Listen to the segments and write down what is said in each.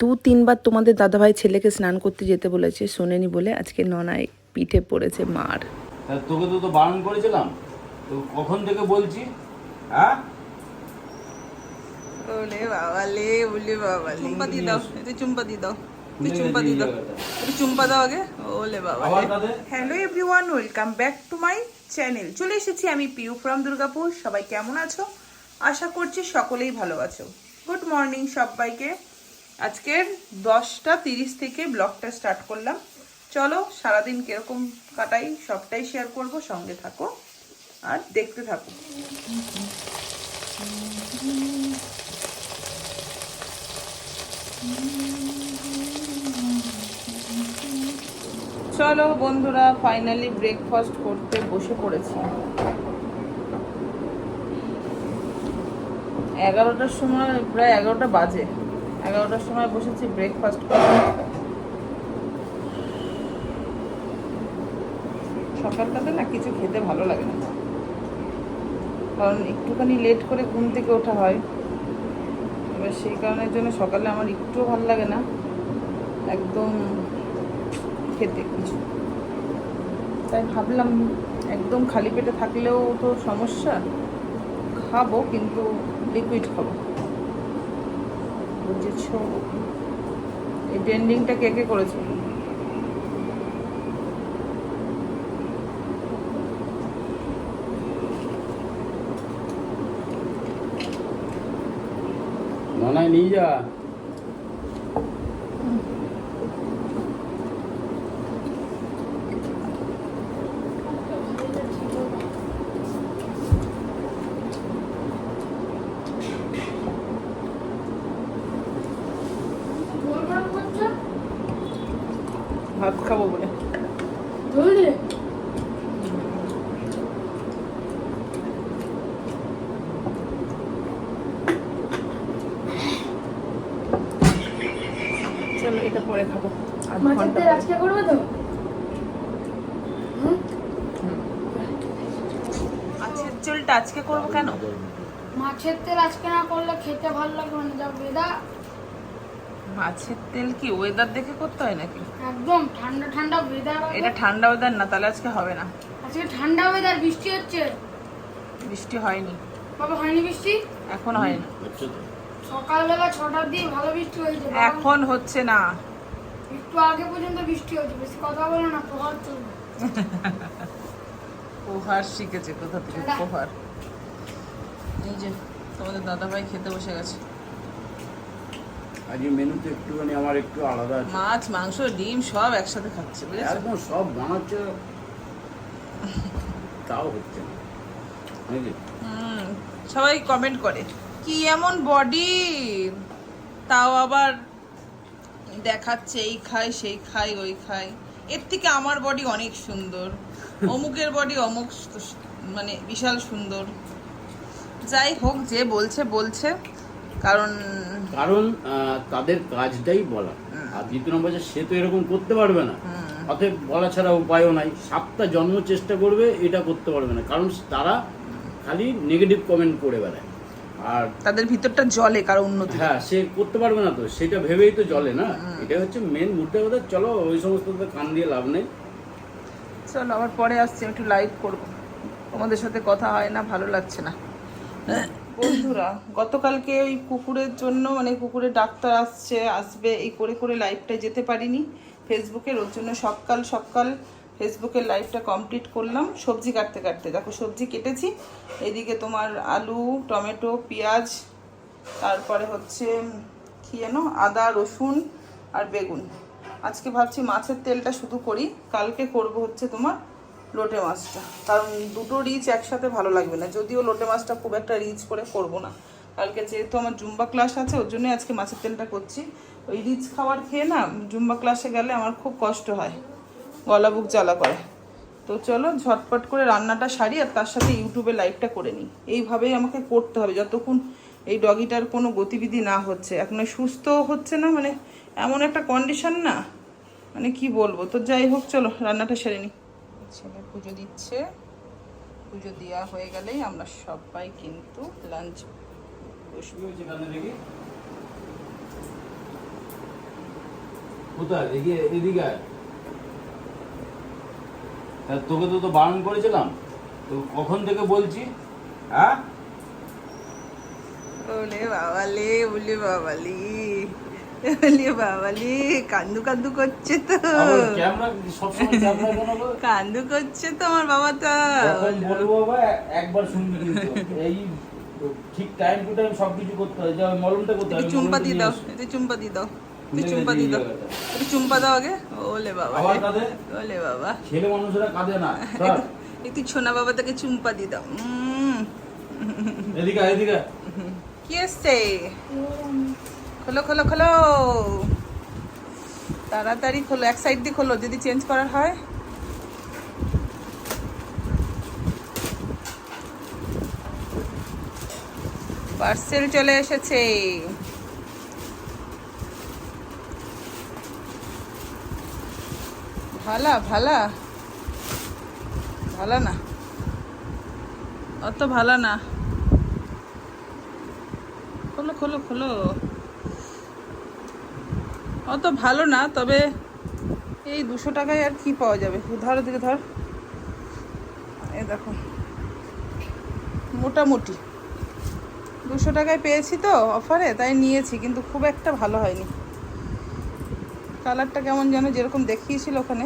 দু তিনবার তোমাদের দাদাভাই ছেলেকে স্নান করতে যেতে বলেছে শোনেনি বলে আজকে ননায় পিঠে পড়েছে মার। তোকে তো তো বারণ করেছিলাম তো কখন থেকে বলছি? হ্যাঁ? ওলে বাবালে ওলে বাবালে চুম্পা দিয়ে দাও এতে চুম্পা দিয়ে দাও তুই চুম্পা দিয়ে দিয়ে দাও। যাবে তা। একটু চুম্পা দাও আগে। ওলে বাবা hello everyone welcome back to my channel. চলে এসেছি আমি পিউ ফ্রম দুর্গাপুর। সবাই কেমন আছো? আশা করছি সকলেই ভালো আছো। গুড মর্নিং সবাইকে। আজকের দশটা তিরিশ থেকে ব্লগটা স্টার্ট করলাম। চলো, সারাদিন কীরকম কাটাই, সবটাই শেয়ার করব, সঙ্গে থাকো আর দেখতে থাকো। চলো বন্ধুরা ফাইনালি ব্রেকফাস্ট করতে বসে পড়েছি। এগারোটার সময় প্রায় এগারোটা বাজে। এগারোটার সময় বসেছি ব্রেকফাস্ট করতে সকালটাতে না কিছু খেতে ভালো লাগে না। কারণ একটুখানি লেট করে ঘুম থেকে ওঠা হয়। এবার সেই কারণের জন্য সকালে আমার একটুও ভালো লাগে না। একদম খেতে কিছু। তাই ভাবলাম একদম খালি পেটে থাকলেও তো সমস্যা। খাব কিন্তু লিকুইড খাব। বুঝেছ? এই ট্রেন্ডিংটা কে কে করেছে? ননায় নিয়ে যা। ভাত খাব বলে চলো এটা পরে খাব আধ মাছের ঘণ্টা আজকে করবে তো মাছের ঝোলটা আজকে করব কেন মাছের তেল আজকে না করলে খেতে ভালো লাগবে না যা বেদা মাছের তেল কি ওয়েদার দেখে করতে হয় নাকি? একদম ঠান্ডা ঠান্ডা ওয়েদার এটা ঠান্ডা ওয়েদার না তাহলে আজকে হবে না। আজকে ঠান্ডা ওয়েদার বৃষ্টি হচ্ছে। বৃষ্টি হয়নি। বাবা হয়নি বৃষ্টি? এখন হয় না সকালবেলা ছটার দিয়ে ভালো বৃষ্টি হয়েছে এখন হচ্ছে না। একটু আগে পর্যন্ত বৃষ্টি হয়েছে বেশি কথা বলো না প্রভাব চলবে পোহার শিখেছে কোথা থেকে। পোহার এই যে তোমাদের দাদাভাই খেতে বসে গেছে। আজকে মেনুতে একটুখানি আমার একটু আলাদা আছে। মাছ মাংস ডিম সব একসাথে খাচ্ছে বুঝেছ? একদম সব বানাচ্ছে তাও হচ্ছে না। সবাই কমেন্ট করে কি এমন বডি তাও আবার দেখাচ্ছে এই খাই সেই খাই ওই খাই এর থেকে আমার বডি অনেক সুন্দর। অমুকের বডি অমুক মানে বিশাল সুন্দর। যাই হোক যে বলছে বলছে। কারণ কারণ তাদের কাজটাই বলা। আর দ্বিতীয় নম্বর সে তো এরকম করতে পারবে না। অতএব বলা ছাড়া উপায়ও নাই। সাতটা জন্ম চেষ্টা করবে এটা করতে পারবে না। কারণ তারা খালি নেগেটিভ কমেন্ট করে বেড়ায়। আর তাদের ভিতরটা জলে কারও উন্নতি। হ্যাঁ সে করতে পারবে না তো। সেটা ভেবেই তো জলে না। এটা হচ্ছে মেন মুদ্রা কথা। চলো ওই সমস্ত কান দিয়ে লাভ নেই। চলো আবার পরে আসছি। একটু লাইভ করব। তোমাদের সাথে কথা হয় না ভালো লাগছে না। বন্ধুরা, গতকালকে ওই কুকুরের জন্য মানে কুকুরের ডাক্তার আসছে, আসবে, এই করে করে লাইভটা যেতে পারিনি। ফেসবুকের ওর জন্য সকাল সকাল ফেসবুকের লাইভটা কমপ্লিট করলাম। সবজি কাটতে কাটতে, দেখো সবজি কেটেছি। এদিকে তোমার আলু, টমেটো, পেঁয়াজ, তারপরে হচ্ছে, কি যেন, আদা, রসুন আর বেগুন। আজকে ভাবছি মাছের তেলটা শুধু করি, কালকে করব হচ্ছে তোমার লোটে মাছটা। কারণ দুটো রিচ একসাথে ভালো লাগবে না। যদিও লোটে মাছটা খুব একটা রিচ করে করব না। কালকে যেহেতু আমার জুম্বা ক্লাস আছে, ওর জন্যই আজকে মাছের তেলটা করছি। ওই রিচ খাবার খেয়ে না জুম্বা ক্লাসে গেলে আমার খুব কষ্ট হয়। গলা বুক জ্বালা করে। তো চলো ঝটপট করে রান্নাটা সারি আর তার সাথে ইউটিউবে লাইভটা করে নিই। এইভাবেই আমাকে করতে হবে। যতক্ষণ এই ডগিটার কোনো গতিবিধি না হচ্ছে। এখন সুস্থ হচ্ছে না মানে এমন একটা কন্ডিশন না। মানে কি বলব? তো যাই হোক, চলো রান্নাটা সেরে নিই। ছেলে পুজো দিচ্ছে। পুজো দেওয়া হয়ে গেলেই আমরা সবাই কিন্তু লাঞ্চ বসবো। কোথায়? এদিকে তোকে তো তো বারণ করেছিলাম। তো কখন থেকে বলছি? হ্যাঁ? ওলে বাবালে ওলে বাবালি। ওলে বাবালি কান্দু কান্দু করছে তো? কান্দু করছে তো আমার বাবাটা যখন বলব বাবা একবার শুনবি কিন্তু। এই ঠিক টাইম টু টাইম সবকিছু করতে হয়। যা মলমটা করতে হয় চুম্পা দিয়ে দাও একটু চুম্পা দিয়ে দাও ভুলে চুম্পা দিয়ে দাও। চুম্পা দাও আগে। ওলে বাবা? ওলে বাবা। ছেলে মানুষেরা কাঁদে না। একটু ছোনা বাবা তাকে চুম্পা দিয়ে দাও। এদিকে এদিকে কি এসছে? খোলো খোলো খোলো। তাড়াতাড়ি খোলো, এক সাইড দিয়ে খোলো, যদি চেঞ্জ করার হয়। পার্সেল চলে এসেছে। ভালা ভালা। ভালা না। অত ভালা না। খোলো খোলো খোলো। অত ভালো না, তবে এই দুশো টাকায় আর কি পাওয়া যাবে? ধর দিকে ধর। এই দেখো। মোটামুটি। দুশো টাকায় পেয়েছি তো অফারে তাই নিয়েছি, কিন্তু খুব একটা ভালো হয়নি। কালারটা কেমন যেন যেরকম দেখিয়েছিল ওখানে,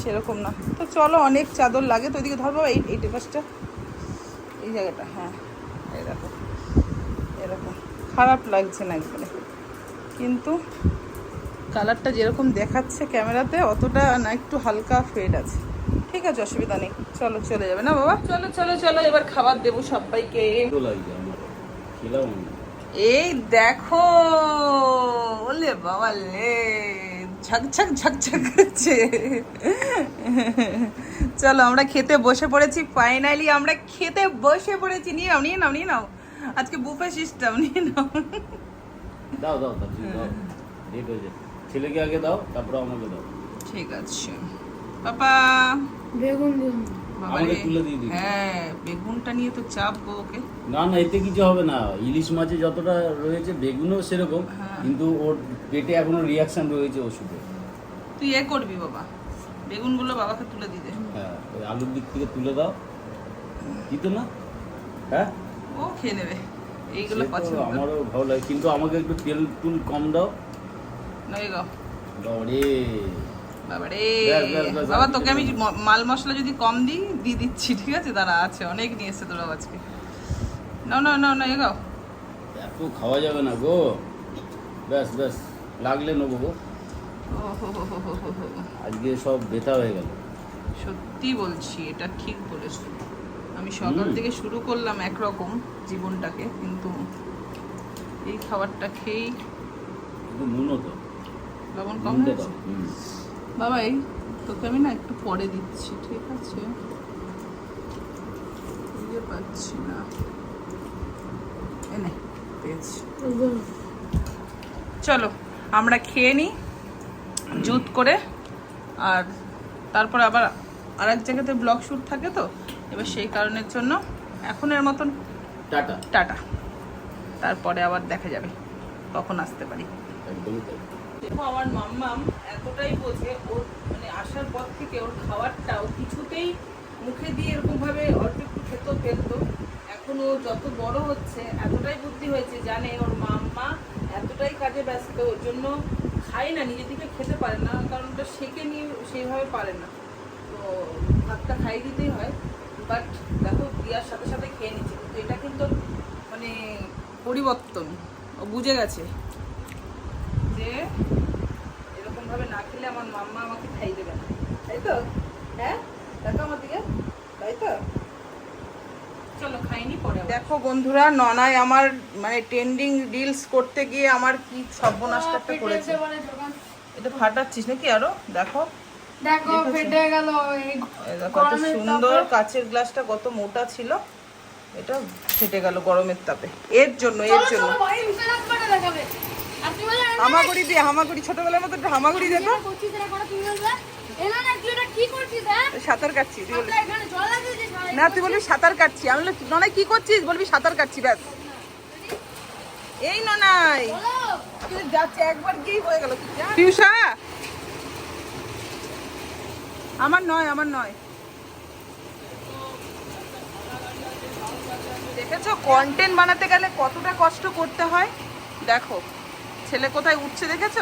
সেরকম না। তো চলো, অনেক চাদর লাগে তো ওইদিকে ধরবো এই এই টেপাসটা এই জায়গাটা হ্যাঁ। এই দেখো। এরকম খারাপ লাগছে না একবারে। কিন্তু কালারটা যেরকম দেখাচ্ছে ক্যামেরাতে, অতটা না, একটু হালকা ফেড আছে। ঠিক আছে, অসুবিধা নেই। চলো, চলে যাবে। না, বাবা? চলো চলো চলো, এবার খাবার দেবো সবাইকে। এই দেখো! ওলে বাবা লে! ঝকঝক ঝকঝক করছে। চলো, আমরা খেতে বসে পড়েছি। ফাইনালি আমরা খেতে বসে পড়েছি। নিয়ে নাও নিয়ে নাও নিয়ে নাও। আজকে বুফে সিস্টেম নিয়ে নাও। দাও দাও দাও ছেলেকে আগে দাও তারপর আমাকে দাও। ঠিক আছে। পাপা। বেগুন দিন। আমাকে তুলে দিয়ে দিবি। হ্যাঁ বেগুনটা নিয়ে তো চাপ গো ওকে। না না এতে কিছু হবে না। ইলিশ মাছে যতটা রয়েছে বেগুনও সেরকম হ্যাঁ। কিন্তু ওর পেটে এখনও রিয়াকশন রয়েছে ওষুধে। তুই এ করবি বাবা। বেগুনগুলো বাবাকে তুলে দিতে হ্যাঁ ওই আলুর দিক থেকে তুলে দাও। দিত না? হ্যাঁ? ও খেয়ে নেবে। এইগুলো পছন্দ। আমারও ভালো লাগে। কিন্তু আমাকে একটু তেল তুল কম দাও। গো দাও রে বাবা তোকে আমি মাল মশলা যদি কম দিই দিয়ে দিচ্ছি ঠিক আছে? দাঁড়া আছে অনেক নিয়ে এসছে তোরা আজকে না না না না এগাও এত খাওয়া যাবে না গো। ব্যাস ব্যাস লাগলে নেব গো। ও হো হো হো হো হো হো। আজকে সব বেথা হয়ে গেল। সত্যি বলছি এটা ঠিক বলেছ। আমি সকাল থেকে শুরু করলাম একরকম জীবনটাকে কিন্তু এই খাবারটা খেয়েই নুনও তো লবণ কম হয়েছে? দাও বাবা এই তোকে আমি না একটু পরে দিচ্ছি ঠিক আছে? খুঁজে পাচ্ছি না। এনে পেয়েছি। চলো আমরা খেয়ে নিই জুত করে আর তারপর আবার আর এক জায়গাতে ব্লগ শ্যুট থাকে তো এবার সেই কারণের জন্য এখন এর মতন টাটা। টাটা। তারপরে আবার দেখা যাবে কখন আসতে পারি। একদমই আমার মাম্মাম এতটাই বোঝে ওর মানে আসার পর থেকে ওর খাবারটা ও কিছুতেই মুখে দিয়ে এরকম ভাবে অল্প একটু খেতো, ফেলতো। এখন ও যত বড় হচ্ছে, এতটাই বুদ্ধি হয়েছে, জানে ওর মাম্মা এতটাই কাজে ব্যস্ত, ওর জন্য খায় না নিজে থেকে খেতে পারে না, কারণ ওটা শেখে নিয়ে সেইভাবে পারে না। তো ভাতটা খাইয়ে দিতেই হয় বাট দেখো দেওয়ার সাথে সাথে খেয়ে নিচ্ছে, কিন্তু এটা কিন্তু মানে পরিবর্তন, ও বুঝে গেছে। যে এরকম ভাবে না খেলে আমার মাম্মা আমাকে খাই দেবে না। তাই তো? হ্যাঁ? দেখো আমার দিকে। তাই তো? চলো খাইনি পরে দেখো বন্ধুরা ননায় আমার মানে ট্রেন্ডিং রিলস করতে গিয়ে আমার কি সর্বনাশটা করেছে। বলে এটা ফাটাচ্ছিস নাকি আরও? দেখো। দেখো ফেটে গেল কত সুন্দর কাচের গ্লাসটা কত মোটা ছিল। এটা ফেটে গেল গরমের তাপে। এর জন্য এর জন্য। হামাগুড়ি দিয়ে হামাগুড়ি ছোটবেলার মতো একটা হামাগুড়ি যেত। হ্যাঁ? সাঁতার কাটছি না তুই বলবি সাঁতার কাটছি। আমি ননাই কি করছিস? বলবি সাঁতার কাটছি ব্যাস। এই ননাই। যাচ্ছে একবার গিয়েই হয়ে গেল পিউষা! আমার নয় আমার নয়। দেখেছ কন্টেন্ট বানাতে গেলে কতটা কষ্ট করতে হয়? দেখো। ছেলে কোথায় উঠছে দেখেছ?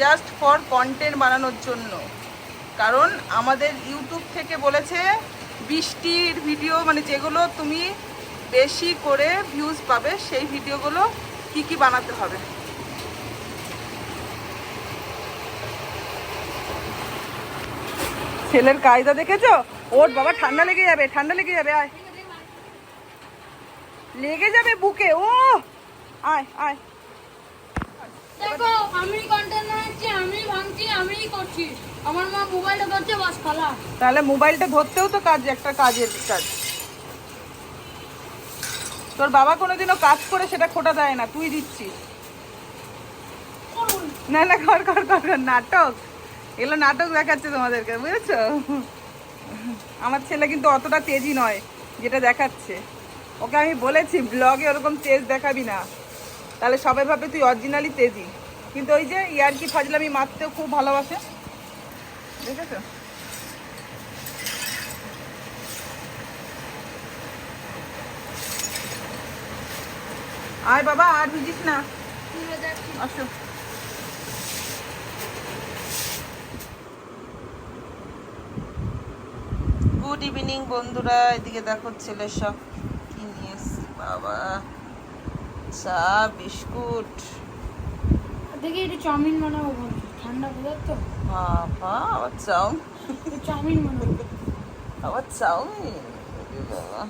জাস্ট ফর কন্টেন্ট বানানোর জন্য। কারণ আমাদের ইউটিউব থেকে বলেছে, বৃষ্টির ভিডিও মানে যেগুলো তুমি বেশি করে ভিউজ পাবে, সেই ভিডিওগুলো কি কি বানাতে হবে? ছেলের কায়দা দেখেছ? ওর বাবা ঠান্ডা লেগে যাবে, ঠান্ডা লেগে যাবে, আয়। লেগে যাবে বুকে ও আয় আয়। দেখো আমি কন্টেন্ট বানাচ্ছি আমি ভাঙছি আমি করছি। আমার মা মোবাইলটা ধরছে বাস খালা তাহলে মোবাইলটা ধরতেও তো কাজ একটা কাজের কাজ। তোর বাবা কোনোদিনও কাজ করে সেটা খোটা দেয় না তুই দিচ্ছিস। না না কর কর কর কর, নাটক। এগুলো নাটক দেখাচ্ছে তোমাদেরকে বুঝেছ? আমার ছেলে কিন্তু অতটা তেজি নয় যেটা দেখাচ্ছে। ওকে আমি বলেছি ব্লগে ওরকম তেজ দেখাবি না। তাহলে সবাই ভাবে তুই অরিজিনালি তেজি। কিন্তু ওই যে ইয়ারকি ফাজলামি মারতেও খুব ভালোবাসে। দেখেছ? আয় বাবা, আর ভিজিস না। আসো। গুড ইভিনিং বন্ধুরা। এদিকে দেখো ছেলে সব কি নিয়ে বাবা। চা বিস্কুট দেখি একটু চাউমিন বানাবো বলছি। ঠান্ডা বোঝার তো। বাবা আবার চাউমিন। একটু চাউমিন বানাবো। আবার চাউমিন। ওরে বাবা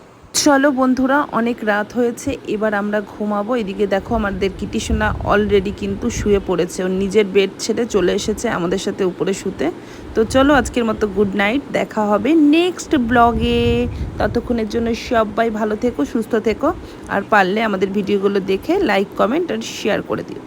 চলো বন্ধুরা, অনেক রাত হয়েছে, এবার আমরা ঘুমাবো। এদিকে দেখো আমাদের কিটিসোনা অলরেডি কিন্তু শুয়ে পড়েছে। ওর নিজের বেড ছেড়ে চলে এসেছে আমাদের সাথে উপরে শুতে। তো চলো আজকের মতো গুড নাইট দেখা হবে নেক্সট ব্লগে ততক্ষণের জন্য সবাই ভালো থেকো, সুস্থ থেকো। আর পারলে আমাদের ভিডিওগুলো দেখে লাইক কমেন্ট আর শেয়ার করে দিও।